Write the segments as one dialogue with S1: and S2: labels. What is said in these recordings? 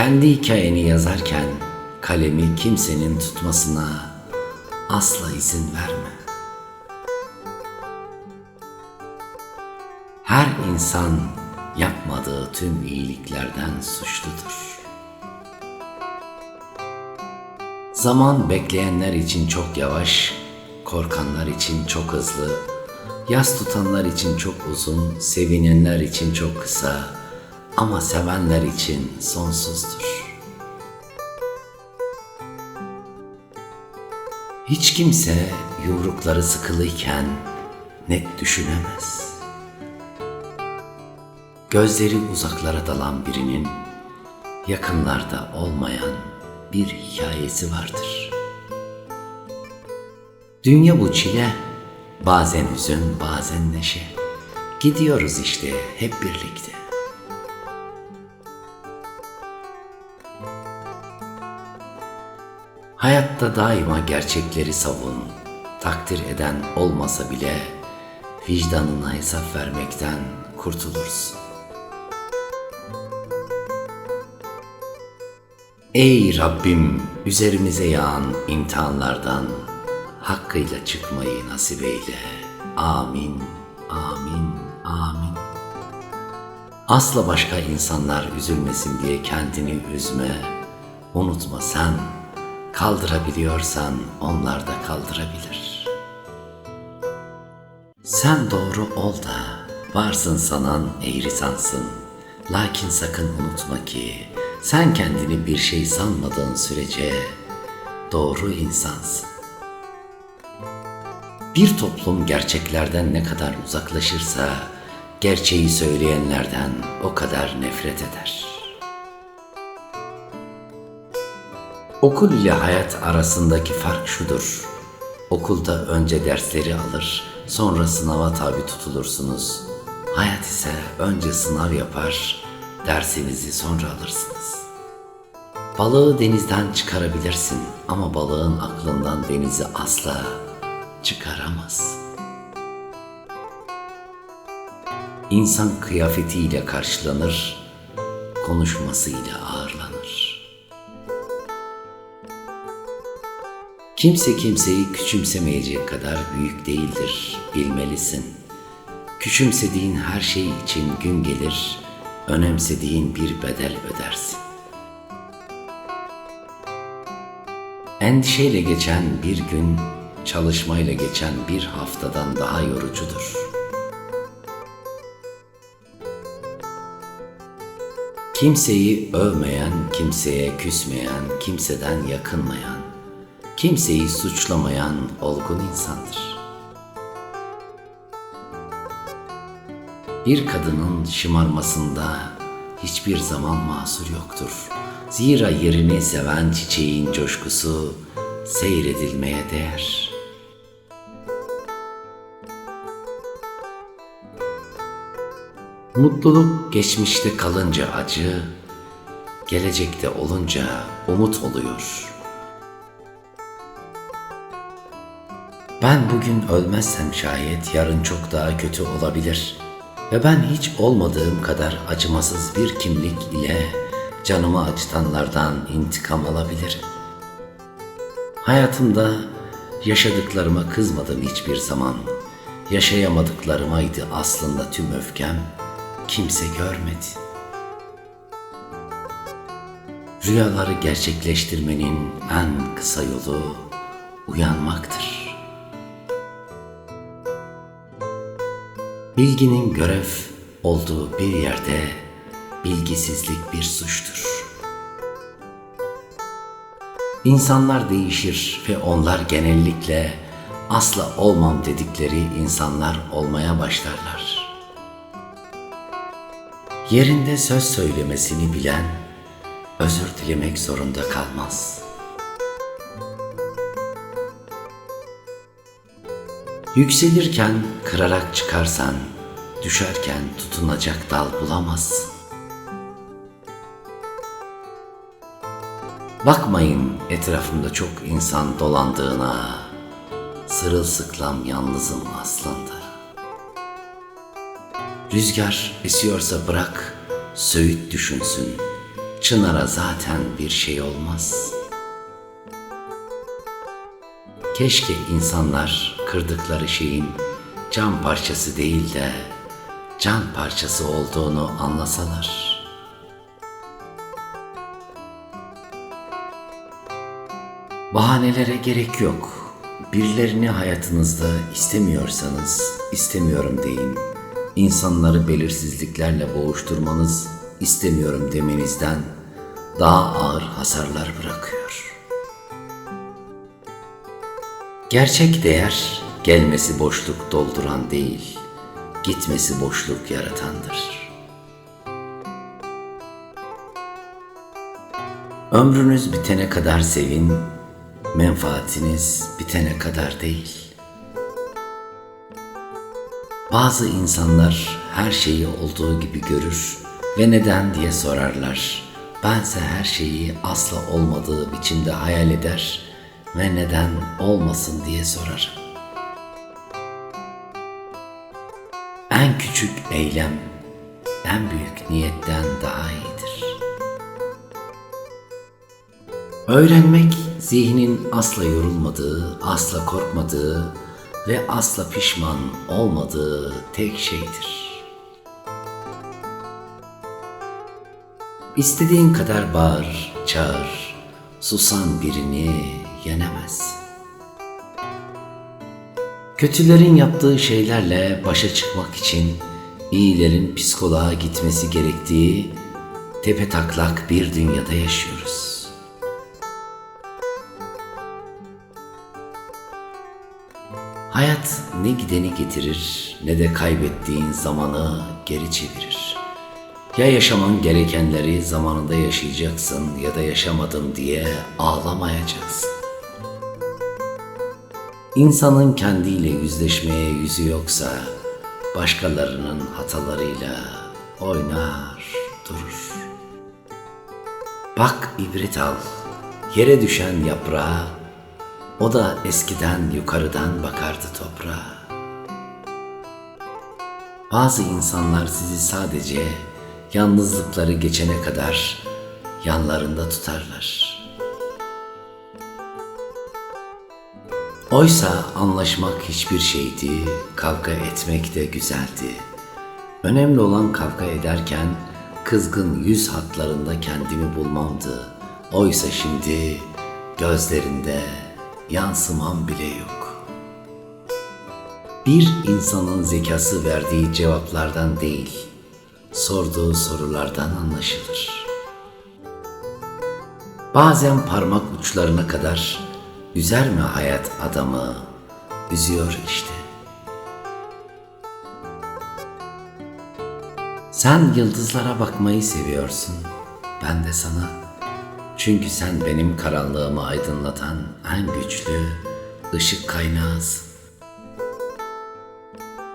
S1: Kendi hikayeni yazarken kalemi kimsenin tutmasına asla izin verme. Her insan yapmadığı tüm iyiliklerden suçludur. Zaman bekleyenler için çok yavaş, korkanlar için çok hızlı, yas tutanlar için çok uzun, sevinenler için çok kısa ama sevenler için sonsuzdur. Hiç kimse yumrukları sıkılıyken net düşünemez. Gözleri uzaklara dalan birinin yakınlarda olmayan bir hikayesi vardır. Dünya bu çile, bazen hüzün, bazen neşe. Gidiyoruz işte hep birlikte. Hayatta daima gerçekleri savun. Takdir eden olmasa bile vicdanına hesap vermekten kurtulursun. Ey Rabbim üzerimize yağan imtihanlardan hakkıyla çıkmayı nasip eyle. Amin, amin, amin. Asla başka insanlar üzülmesin diye kendini üzme. Unutma sen kaldırabiliyorsan onlar da kaldırabilir. Sen doğru ol da varsın sanan eğri sansın. Lakin sakın unutma ki sen kendini bir şey sanmadığın sürece doğru insansın. Bir toplum gerçeklerden ne kadar uzaklaşırsa gerçeği söyleyenlerden o kadar nefret eder. Okul ile hayat arasındaki fark şudur. Okulda önce dersleri alır, sonra sınava tabi tutulursunuz. Hayat ise önce sınav yapar, dersinizi sonra alırsınız. Balığı denizden çıkarabilirsin ama balığın aklından denizi asla çıkaramaz. İnsan kıyafetiyle karşılanır, konuşmasıyla ağırlanır. Kimse kimseyi küçümsemeyecek kadar büyük değildir, bilmelisin. Küçümsediğin her şey için gün gelir, önemsediğin bir bedel ödersin. Endişeyle geçen bir gün, çalışmayla geçen bir haftadan daha yorucudur. Kimseyi övmeyen, kimseye küsmeyen, kimseden yakınmayan, kimseyi suçlamayan olgun insandır. Bir kadının şımarmasında hiçbir zaman mahsur yoktur. Zira yerini seven çiçeğin coşkusu seyredilmeye değer. Mutluluk geçmişte kalınca acı, gelecekte olunca umut oluyor. Ben bugün ölmezsem şayet yarın çok daha kötü olabilir ve ben hiç olmadığım kadar acımasız bir kimlik ile canımı acıtanlardan intikam alabilirim. Hayatımda yaşadıklarıma kızmadım hiçbir zaman. Yaşayamadıklarımaydı aslında tüm öfkem. Kimse görmedi. Rüyaları gerçekleştirmenin en kısa yolu uyanmaktır. Bilginin görev olduğu bir yerde bilgisizlik bir suçtur. İnsanlar değişir ve onlar genellikle asla olmam dedikleri insanlar olmaya başlarlar. Yerinde söz söylemesini bilen özür dilemek zorunda kalmaz. Yükselirken kırarak çıkarsan, düşerken tutunacak dal bulamazsın. Bakmayın etrafımda çok insan dolandığına, sırılsıklam yalnızım aslında. Rüzgar esiyorsa bırak, söğüt düşünsün. Çınara zaten bir şey olmaz. Keşke insanlar kırdıkları şeyin can parçası değil de can parçası olduğunu anlasalar. Bahanelere gerek yok. Birilerini hayatınızda istemiyorsanız istemiyorum deyin. İnsanları belirsizliklerle boğuşturmanız istemiyorum demenizden daha ağır hasarlar bırakıyor. Gerçek değer gelmesi boşluk dolduran değil, gitmesi boşluk yaratandır. Ömrünüz bitene kadar sevin, menfaatiniz bitene kadar değil. Bazı insanlar her şeyi olduğu gibi görür ve neden diye sorarlar. Bense her şeyi asla olmadığı biçimde hayal eder ve neden olmasın diye sorarım. En küçük eylem en büyük niyetten daha iyidir. Öğrenmek zihnin asla yorulmadığı, asla korkmadığı ve asla pişman olmadığı tek şeydir. İstediğin kadar bağır, çağır, susan birini yenemez. Kötülerin yaptığı şeylerle başa çıkmak için iyilerin psikoloğa gitmesi gerektiği tepe taklak bir dünyada yaşıyoruz. Hayat ne gideni getirir ne de kaybettiğin zamanı geri çevirir. Ya yaşaman gerekenleri zamanında yaşayacaksın ya da yaşamadım diye ağlamayacaksın. İnsanın kendiyle yüzleşmeye yüzü yoksa başkalarının hatalarıyla oynar durur. Bak ibret al, yere düşen yaprağa, o da eskiden yukarıdan bakardı toprağa. Bazı insanlar sizi sadece yalnızlıkları geçene kadar yanlarında tutarlar. Oysa anlaşmak hiçbir şeydi, kavga etmek de güzeldi. Önemli olan kavga ederken kızgın yüz hatlarında kendimi bulmamdı. Oysa şimdi gözlerinde yansımam bile yok. Bir insanın zekası verdiği cevaplardan değil, sorduğu sorulardan anlaşılır. Bazen parmak uçlarına kadar üzer mi hayat adamı? Üzüyor işte. Sen yıldızlara bakmayı seviyorsun. Ben de sana. Çünkü sen benim karanlığımı aydınlatan en güçlü ışık kaynağısın.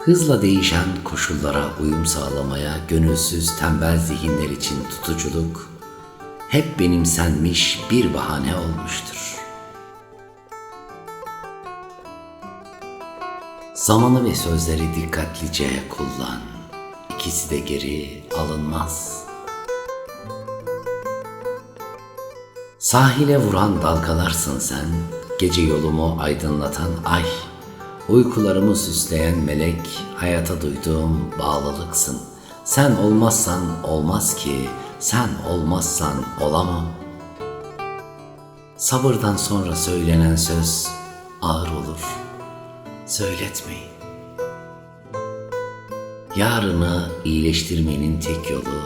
S1: Hızla değişen koşullara uyum sağlamaya gönülsüz tembel zihinler için tutuculuk hep benimsenmiş bir bahane olmuştur. Zamanı ve sözleri dikkatlice kullan. İkisi de geri alınmaz. Sahile vuran dalgalarsın sen, gece yolumu aydınlatan ay. Uykularımı süsleyen melek, hayata duyduğum bağlılıksın. Sen olmazsan olmaz ki, sen olmazsan olamam. Sabırdan sonra söylenen söz ağır olur. Söyletmeyin. Yarını iyileştirmenin tek yolu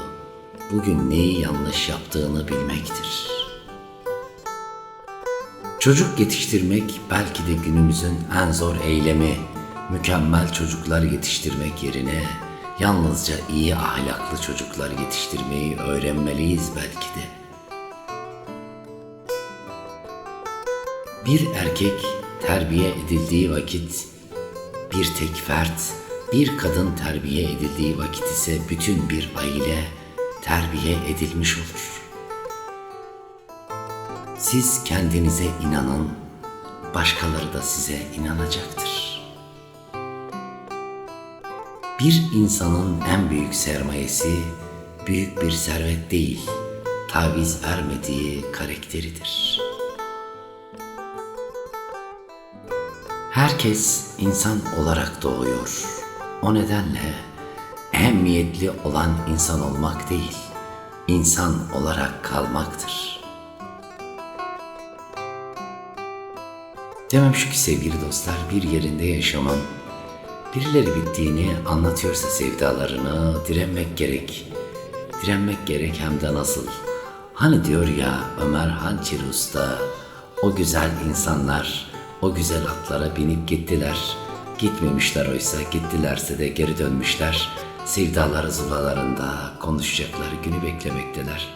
S1: bugün neyi yanlış yaptığını bilmektir. Çocuk yetiştirmek belki de günümüzün en zor eylemi. Mükemmel çocuklar yetiştirmek yerine yalnızca iyi ahlaklı çocuklar yetiştirmeyi öğrenmeliyiz belki de. Bir erkek terbiye edildiği vakit bir tek fert, bir kadın terbiye edildiği vakit ise bütün bir aile terbiye edilmiş olur. Siz kendinize inanın, başkaları da size inanacaktır. Bir insanın en büyük sermayesi büyük bir servet değil, taviz vermediği karakteridir. Herkes insan olarak doğuyor. O nedenle ehemmiyetli olan insan olmak değil, insan olarak kalmaktır. Demem şu ki sevgili dostlar bir yerinde yaşaman, birileri bittiğini anlatıyorsa sevdalarını direnmek gerek. Direnmek gerek hem de nasıl. Hani diyor ya Ömer Hançer Usta, o güzel insanlar o güzel atlara binip gittiler. Gitmemişler oysa gittilerse de geri dönmüşler. Sevdaları zulalarında konuşacakları günü beklemekteler.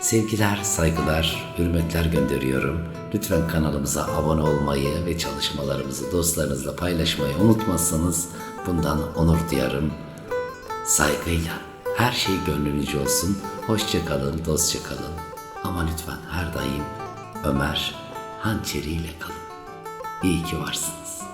S1: Sevgiler, saygılar, hürmetler gönderiyorum. Lütfen kanalımıza abone olmayı ve çalışmalarımızı dostlarınızla paylaşmayı unutmazsanız bundan onur duyarım. Saygıyla her şey gönlünüzce olsun. Hoşça kalın, dostça kalın. Ama lütfen her daim Ömer hançeriyle kalın. İyi ki varsınız.